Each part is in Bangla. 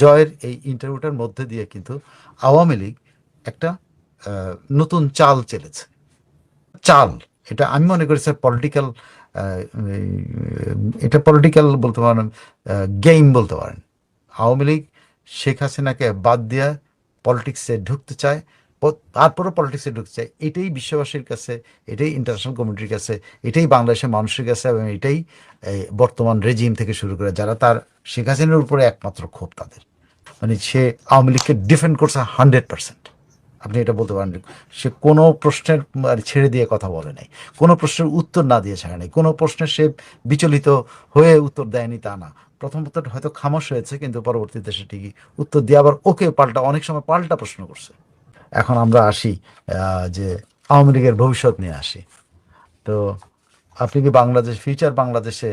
জয়ের এই ইন্টারভিউটার মধ্যে দিয়ে কিন্তু আওয়ামী লীগ একটা নতুন চাল চেলেছে। চাল, এটা আমি মনে করি স্যার পলিটিক্যাল এটা পলিটিক্যাল বলতে পারেন গেম বলতে পারেন। আওয়ামী লীগ শেখ হাসিনাকে বাদ দিয়ে পলিটিক্সে ঢুকতে চায়। তারপরও পলিটিক্সে ঢুকছে। এটাই বিশ্ববাসীর কাছে, এটাই ইন্টারন্যাশনাল কমিউনিটির কাছে, এটাই বাংলাদেশের মানুষের কাছে এবং এটাই বর্তমান রেজিম থেকে শুরু করে যারা তার শেখ হাসিনার উপরে একমাত্র ক্ষোভ তাদের। মানে সে আওয়ামী লীগকে ডিফেন্ড করছে হান্ড্রেড পার্সেন্ট আপনি এটা বলতে পারেন, সে কোনো প্রশ্নের আর ছেড়ে দিয়ে কথা বলে নাই। কোনো প্রশ্নের উত্তর না দিয়ে ছাড়ে নাই। কোনো প্রশ্নের সে বিচলিত হয়ে উত্তর দেয়নি তা না। প্রথম উত্তর হয়তো খামোশ হয়েছে, কিন্তু পরবর্তীতে সেটি উত্তর দিয়ে আবার ওকে পাল্টা, অনেক সময় পাল্টা প্রশ্ন করছে। এখন আমরা আসি যে আওয়ামী লীগের ভবিষ্যৎ নিয়ে আসি। তো আপনি কি বাংলাদেশ ফিউচার বাংলাদেশে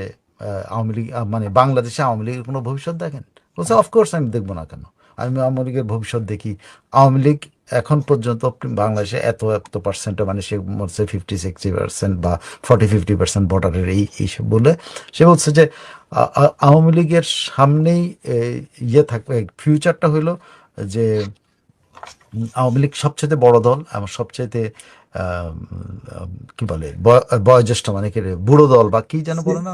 আওয়ামী লীগ মানে বাংলাদেশে আওয়ামী লীগের কোনো ভবিষ্যৎ দেখেন? বলছে অফকোর্স আমি দেখব না কেন। আমি আওয়ামী লীগের ভবিষ্যৎ দেখি। আওয়ামী লীগ এখন পর্যন্ত বাংলাদেশে এত এত পার্সেন্ট মানে সে বলছে ফিফটি সিক্সটি পার্সেন্ট বা ফর্টি ফিফটি পার্সেন্ট ভোটারের এই এইসব বলে। সে বলছে যে আওয়ামী লীগের সামনেই ইয়ে থাকবে ফিউচারটা হইল যে আওয়ামী লীগ সবচেয়ে বড় দল এবং সবচেয়ে কি বলে বয়- বয়োজ্যেষ্ঠ মানে কি বুড়ো দল বা কি যেন বলে না?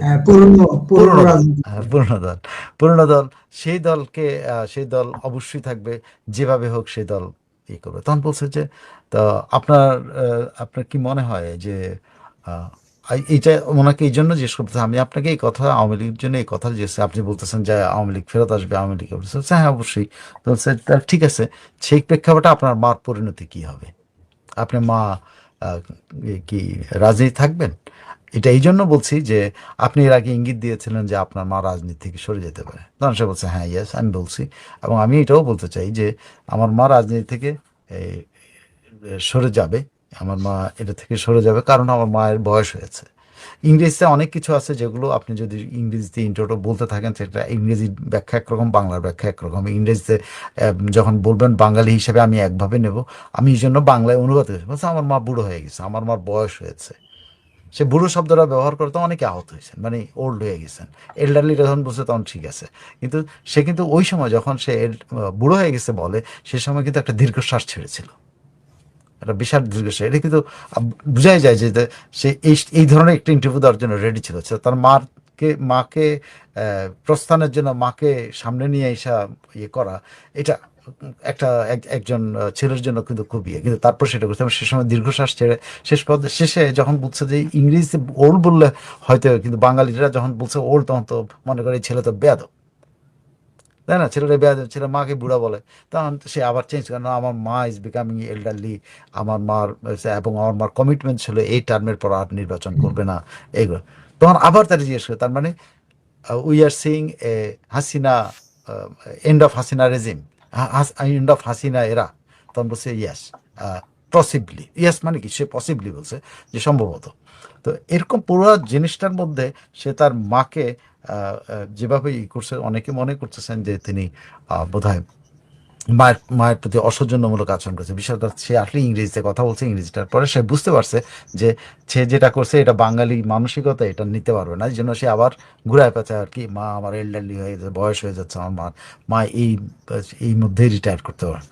হ্যাঁ, পুরনো দল। হ্যাঁ, পুরনো দল। পুরনো দল সেই দলকে সেই দল অবশ্যই থাকবে যেভাবে হোক সেই দল ই করবে। তখন বলছে যে তা আপনার আপনার কি মনে হয় যে এইটা ওনাকে এই জন্য জিজ্ঞেস করতে আমি আপনাকে এই কথা আওয়ামী লীগের জন্য এই কথা জিজ্ঞেস, আপনি বলতেছেন যে আওয়ামী লীগ ফেরত আসবে, আওয়ামী লীগ বলছে হ্যাঁ অবশ্যই। তো ঠিক আছে, সেই প্রেক্ষাপটে আপনার মার পরিণতি কি হবে? আপনি মা কি রাজনীতি থাকবেন? এটা এই জন্য বলছি যে, আপনি এর আগে ইঙ্গিত দিয়েছিলেন যে আপনার মা রাজনীতি থেকে সরে যেতে পারে। তখন সে বলছে হ্যাঁ ইয়েস আমি বলছি। এবং আমি এটাও বলতে চাই যে, আমার মা রাজনীতি থেকে সরে যাবে। আমার মা এটা থেকে সরে যাবে, কারণ আমার মায়ের বয়স হয়েছে। ইংরেজিতে অনেক কিছু আছে যেগুলো আপনি যদি ইংরেজিতে ইন্টারটো বলতে থাকেন, সেটা ইংরেজি ব্যাখ্যা একরকম, বাংলার ব্যাখ্যা একরকম। ইংরেজিতে যখন বলবেন বাঙালি হিসেবে আমি একভাবে নেব, আমি এই জন্য বাংলায় অনুবাদ করেছি। বলছে, আমার মা বুড়ো হয়ে গেছে, আমার মার বয়স হয়েছে। সে বুড়ো শব্দটা ব্যবহার করতে অনেকে আহত হয়েছেন মানে ওল্ড হয়ে গেছেন। এল্ডারলি যখন বলছে, তখন ঠিক আছে। কিন্তু সে কিন্তু ওই সময় যখন সে বুড়ো হয়ে গেছে বলে, সে সময় কিন্তু একটা দীর্ঘশ্বাস ছেড়েছিল। একটা বিশাল দীর্ঘশ্বাস। এটা কিন্তু বোঝাই যায় যে সে এই এই ধরনের একটা ইন্টারভিউ দেওয়ার জন্য রেডি ছিল। তার মাকে মাকে প্রস্থানের জন্য মাকে সামনে নিয়ে এসা ইয়ে করা, এটা একটা, এক- একজন ছেলের জন্য কিন্তু খুব ইয়ে। কিন্তু তারপর সেটা করতে সে সময় দীর্ঘশ্বাস ছেড়ে, শেষ পদ শেষে যখন বলছে যে ইংরেজিতে ওল্ড বললে হয়তো কিন্তু বাঙালিরা যখন বলছে ওল্ড তখন তো মনে করে ছেলে তো বেয়াদ তাই না, ছেলেটা বেয়াদ ছেলে মাকে বুড়া বলে। তখন সে আবার চেঞ্জ করে, না, আমার মা ইজ বিকামিং এল্ডারলি আমার মার, এবং আমার মার কমিটমেন্ট ছিল এই টার্মের পর আর নির্বাচন করবে না। এইগুলো। তখন আবার তারা জিজ্ঞেস করে, তার মানে we are saying Hasina end of Hasina regime end of Hasina এরা তখন বলছে ইয়াস পসিবলি ইয়াস মানে কি, সে পসিবলি বলছে যে সম্ভবত। তো এরকম পুরো জিনিসটার মধ্যে সে তার মাকে যেভাবে ই করছে, অনেকে মনে করতেছেন যে তিনি বোধ হয় মায়ের মায়ের প্রতি অসৌজন্যমূলক আচরণ করছে। বিশেষ সে আসলে ইংরেজিতে কথা বলছে, ইংরেজিটার পরে সে বুঝতে পারছে যে সে যেটা করছে, এটা বাঙালি মানসিকতা, এটা নিতে পারবে না। এই জন্য সে আবার ঘুরায় পেঁচে আর কি, মা, আমার এল্ডারলি হয়ে যাচ্ছে বয়স হয়ে যাচ্ছে, আমার মা মা এই এই মধ্যেই রিটায়ার করতে পারে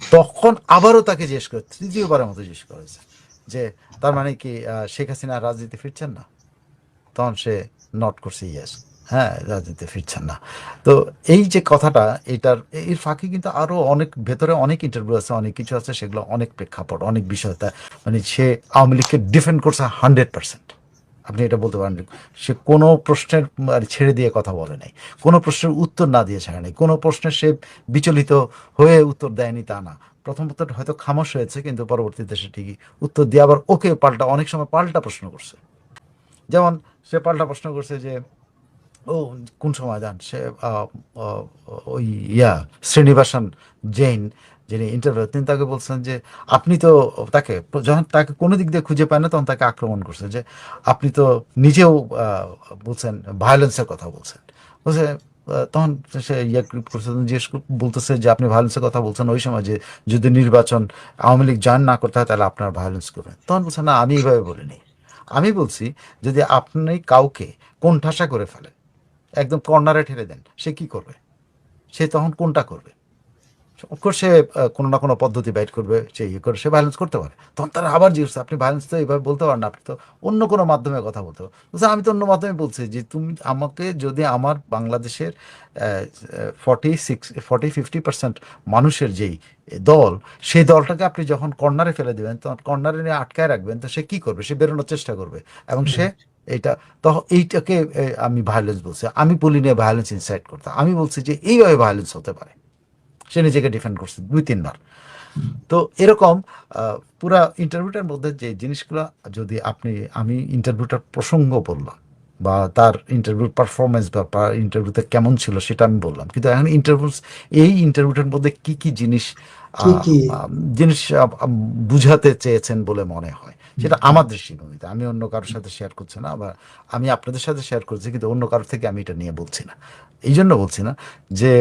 তখন আবারও তাকে জিজ্ঞেস করে, তৃতীয়বারের মতো জিজ্ঞেস করেছে যে, তার মানে কি শেখ হাসিনা রাজনীতি ফিরছেন না? তখন সে নট করছে ইয়েস হ্যাঁ রাজনীতি ফিরছেন না। তো এই যে কথাটা, এটার, এর ফাঁকে কিন্তু আরও অনেক, ভেতরে অনেক ইন্টারভিউ আছে, অনেক কিছু আছে, সেগুলো অনেক প্রেক্ষাপট, অনেক বিষয়তা মানে সে আওয়ামী লীগকে ডিফেন্ড করছে হান্ড্রেড পার্সেন্ট আপনি এটা বলতে পারেন, সে কোনো প্রশ্নের ছেড়ে দিয়ে কথা বলে নাই, কোনো প্রশ্নের উত্তর না দিয়ে ছাড়ে নাই, কোনো প্রশ্নের সে বিচলিত হয়ে উত্তর দেয়নি তা না। প্রথম উত্তর হয়তো খামোশ হয়েছে, কিন্তু পরবর্তীতে সেটি উত্তর দিয়ে আবার ওকে পাল্টা, অনেক সময় পাল্টা প্রশ্ন করছে। যেমন সে পাল্টা প্রশ্ন করছে যে, ও কোন সময় যান সে ওই ইয়া, শ্রীনিবাসন জৈন যিনি ইন্টারভিউ তিনি তাকে বলছেন যে, আপনি তো তাকে, যখন তাকে কোনো দিক দিয়ে খুঁজে পায় না, তখন তাকে আক্রমণ করছে যে, আপনি তো নিজেও বলছেন ভায়োলেন্সের কথা বলছেন। বলছে তখন সে ইয়ে করছে জিজ্ঞেস বলতেছে যে, আপনি ভায়োলেন্সের কথা বলছেন ওই সময় যে, যদি নির্বাচন আওয়ামী লীগ জয়েন না করতে হয়, তাহলে আপনার ভায়োলেন্স করবেন। তখন বলছে, না, আমি এইভাবে বলিনি। আমি বলছি, যদি আপনি কাউকে কোণঠাসা করে ফেলেন, একদম কর্নারে ঠেলে দেন, সে কি করবে? সে তখন কোনটা করবে? অফকোর্স সে কোনো না কোনো পদ্ধতি বাইট করবে, সে ইয়ে করে, সে ভায়োলেন্স করতে পারে। তখন তারা আবার জিজ্ঞেস আপনি ভায়োলেন্স তো এইভাবে বলতে পারেন না, আপনি তো অন্য কোনো মাধ্যমে কথা বলতে পারেন। আমি তো অন্য মাধ্যমে বলছি যে, তুমি, আমাকে যদি আমার বাংলাদেশের forty six forty fifty percent মানুষের যেই দল, সেই দলটাকে আপনি যখন কর্নারে ফেলে দেবেন, তখন কর্নারে নিয়ে আটকায় রাখবেন, তো সে কি করবে? সে বেরোনোর চেষ্টা করবে। এবং সে এইটা তখন এইটাকে আমি ভায়োলেন্স বলছি। আমি বলি নিয়ে ভায়োলেন্স ইনসাইড করতাম। আমি বলছি যে, এইভাবে ভায়োলেন্স হতে পারে। সে নিজেকে ডিফেন্ড করছে দুই তিনবার। তো এরকম পুরা ইন্টারভিউটার মধ্যে যে জিনিসগুলো যদি আপনি আমি ইন্টারভিউটার প্রসঙ্গ বললাম বা তার ইন্টারভিউ পারফরমেন্স বা ইন্টারভিউতে কেমন ছিল সেটা আমি বললাম। কিন্তু এখন ইন্টারভিউ এই ইন্টারভিউটার মধ্যে কি কি জিনিস জিনিস বুঝাতে চেয়েছেন বলে মনে হয়? সেটা আমার দৃষ্টিভঙ্গিতে। আমি অন্য কারোর সাথে শেয়ার করছি না বা আমি আপনাদের সাথে শেয়ার করছি কিন্তু অন্য কারোর থেকে আমি এটা নিয়ে বলছি না। এই জন্য বলছি না যে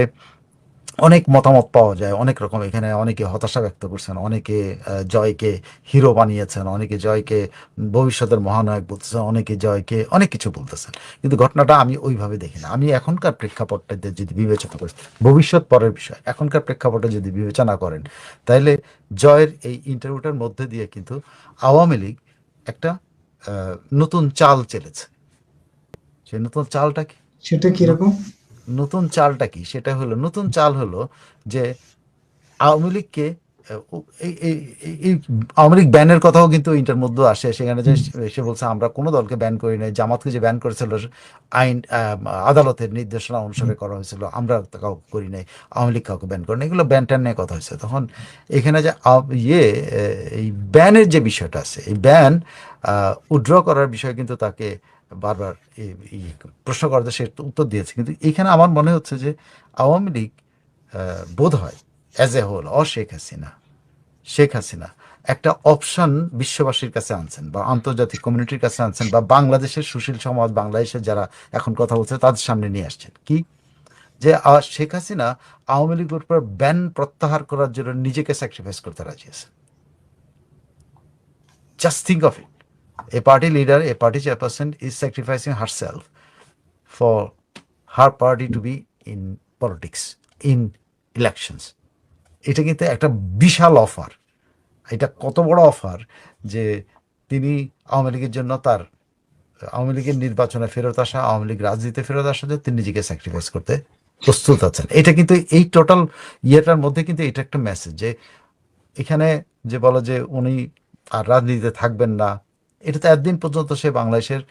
অনেক মতামত পাওয়া যায়, অনেক রকম। এখানে অনেকে হতাশা ব্যক্ত করছেন, অনেকে জয়কে হিরো বানিয়েছেন, অনেকে জয়কে ভবিষ্যতের মহানায়ক বলতেছেন, অনেকে জয়কে অনেক কিছু বলতেছেন। কিন্তু ঘটনাটা আমি ওইভাবে দেখি না। আমি এখনকার প্রেক্ষাপটটাতে যদি বিবেচনা করি, ভবিষ্যৎ পরের বিষয়, এখনকার প্রেক্ষাপটে যদি বিবেচনা করেন তাহলে জয়ের এই ইন্টারভিউটার মধ্যে দিয়ে কিন্তু আওয়ামী লীগ একটা নতুন চাল চেলেছে। সেই নতুন চালটা কি? সেটা কীরকম নতুন চালটা কি? সেটা হলো নতুন চাল হলো যে আওয়ামী লীগকে এই- এই এই- এই আওয়ামী লীগ ব্যানের কথাও কিন্তু ইন্টার মধ্যে আসে। সেখানে যে সে বলছে আমরা কোনো দলকে ব্যান করি নাই। জামাতকে যে ব্যান করেছিল আইন আদালতের নির্দেশনা অনুসারে করা হয়েছিল। আমরা কাউকে করি নাই। আওয়ামী লীগ কাউকে ব্যান করি নাই এগুলো ব্যান ট্যান নিয়ে কথা হয়েছে। তখন এখানে যে ইয়ে এই ব্যানের যে বিষয়টা আছে এই ব্যান উড্র করার বিষয় কিন্তু তাকে বারবার প্রশ্ন করাতে সে উত্তর দিয়েছে। কিন্তু এখানে আমার মনে হচ্ছে যে আওয়ামী লীগ বোধ হয় as a whole uh Sheikh Hasina Sheikh Hasina একটা অপশন বিশ্ববাসীর কাছে আনছেন বা আন্তর্জাতিক কমিউনিটির কাছে আনছেন বা বাংলাদেশের সুশীল সমাজ, বাংলাদেশের যারা এখন কথা বলছে তাদের সামনে নিয়ে আসছেন। কি? যে শেখ হাসিনা আওয়ামী লীগের উপর ব্যান প্রত্যাহার করার জন্য নিজেকে স্যাক্রিফাইস করতে রাজি আছে just think of it a party leader, a party chairperson is sacrificing herself for her party to be in politics, in elections. এটা কিন্তু একটা বিশাল অফার এটা কত বড় অফার যে তিনি আওয়ামী লীগের জন্য তার আওয়ামী লীগের নির্বাচনে ফেরত আসা আওয়ামী লীগ রাজনীতিতে ফেরত আসা যে তিনি নিজেকে স্যাক্রিফাইস করতে প্রস্তুত আছেন এটা কিন্তু এই টোটাল ইয়েটার মধ্যে কিন্তু এটা একটা মেসেজ যে এখানে যে বলো যে উনি আর রাজনীতিতে থাকবেন না এটা তো একদিন পর্যন্ত সে বাংলাদেশের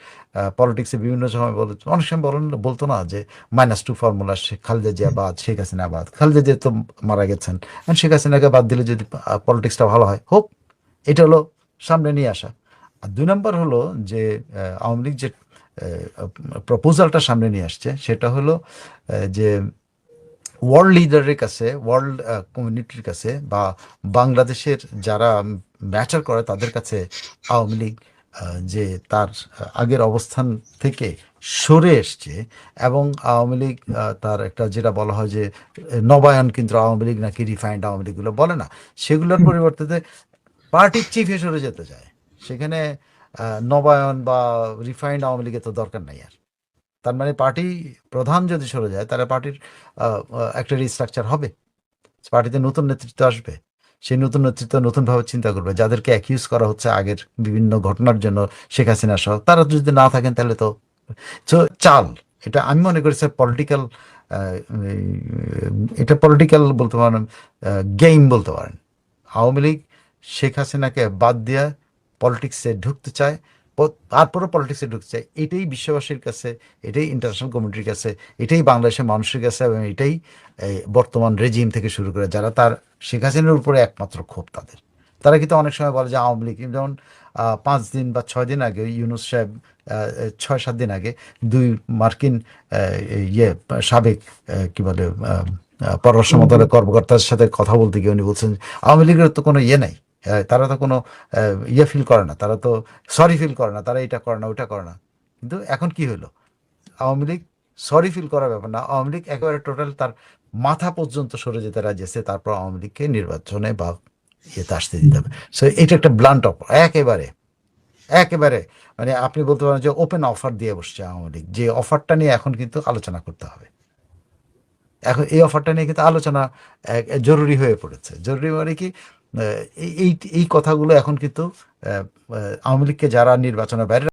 পলিটিক্সে বিভিন্ন সময় বলে অনেক সময় বলেন বলতো না যে minus two formula Khaleda Zia বাদ শেখ হাসিনা বাদ। খালেদা জিয়া তো মারা গেছেন। শেখ হাসিনাকে বাদ দিলে যদি পলিটিক্সটা ভালো হয় হোক এটা হলো সামনে নিয়ে আসা। আর দুই নম্বর হলো যে আওয়ামী লীগ যে প্রপোজালটা সামনে নিয়ে আসছে সেটা হলো যে ওয়ার্ল্ড লিডারের কাছে ওয়ার্ল্ড কমিউনিটির কাছে বা বাংলাদেশের যারা ম্যাটার করে তাদের কাছে আওয়ামী লীগ যে তার আগের অবস্থান থেকে সরে এসছে এবং আওয়ামী লীগ তার একটা যেটা বলা হয় যে নবায়ন কিন্তু আওয়ামী লীগ নাকি রিফাইন্ড আওয়ামী লীগগুলো বলে না সেগুলোর পরিবর্তে পার্টির চিফে সরে যেতে চায়। সেখানে নবায়ন বা রিফাইন্ড আওয়ামী লীগের তো দরকার নাই আর। তার মানে পার্টি প্রধান যদি সরে যায় তাহলে পার্টির একটা রিস্ট্রাকচার হবে। পার্টিতে নতুন নেতৃত্ব আসবে। সেই নতুন নেতৃত্ব নতুনভাবে চিন্তা করবে। যাদেরকে অ্যাকিউজ করা হচ্ছে আগের বিভিন্ন ঘটনার জন্য, শেখ হাসিনা সহ, তারা যদি না থাকেন তাহলে তো চাল। এটা আমি মনে করি স্যার পলিটিক্যাল এটা পলিটিক্যাল বলতে পারেন গেম বলতে পারেন। আওয়ামী লীগ, শেখ হাসিনাকে বাদ দিয়ে পলিটিক্সে ঢুকতে চায়। তারপরও পলিটিক্সে ঢুকছে। এটাই বিশ্ববাসীর কাছে, এটাই ইন্টারন্যাশনাল কমিউনিটির কাছে, এটাই বাংলাদেশের মানুষের কাছে এবং এটাই বর্তমান রেজিম থেকে শুরু করে যারা তার শেখ হাসিনার উপরে একমাত্র ক্ষোভ তাদের। তারা কিন্তু অনেক সময় বলে যে আওয়ামী লীগ যেমন পাঁচ দিন বা ছয় দিন আগে, ইউনুস সাহেব ছয় সাত দিন আগে দুই মার্কিন ইয়ে সাবেক কি বলে পররাষ্ট্র মন্ত্রণালয়ের কর্মকর্তার সাথে কথা বলতে গিয়ে উনি বলছেন, আওয়ামী লীগের তো কোনো ইয়ে নাই। তারা তো কোনো ইয়ে ফিল করে না। তারা তো সরি ফিল করে না, তারা এটা করে না ওটা করে না। কিন্তু এখন কি হলো? আওয়ামী লীগ সরি ফিল করার ব্যাপার না। আওয়ামী লীগ একেবারে টোটাল তার মাথা পর্যন্ত সরে যেতে রাজি আছে, তারপর আওয়ামী লীগকে নির্বাচনে বা ইয়েতে আসতে দিতে হবে। সো এটা একটা ব্লান্ট অফার একেবারে একেবারে। মানে আপনি বলতে পারেন যে ওপেন অফার দিয়ে বসছে আওয়ামী লীগ। যে অফারটা নিয়ে এখন কিন্তু আলোচনা করতে হবে। এখন এই অফারটা নিয়ে কিন্তু আলোচনা জরুরি হয়ে পড়েছে। জরুরি মানে কি? এই এই কথাগুলো এখন কিন্তু আওয়ামী লীগকে যারা নির্বাচনের বাইরে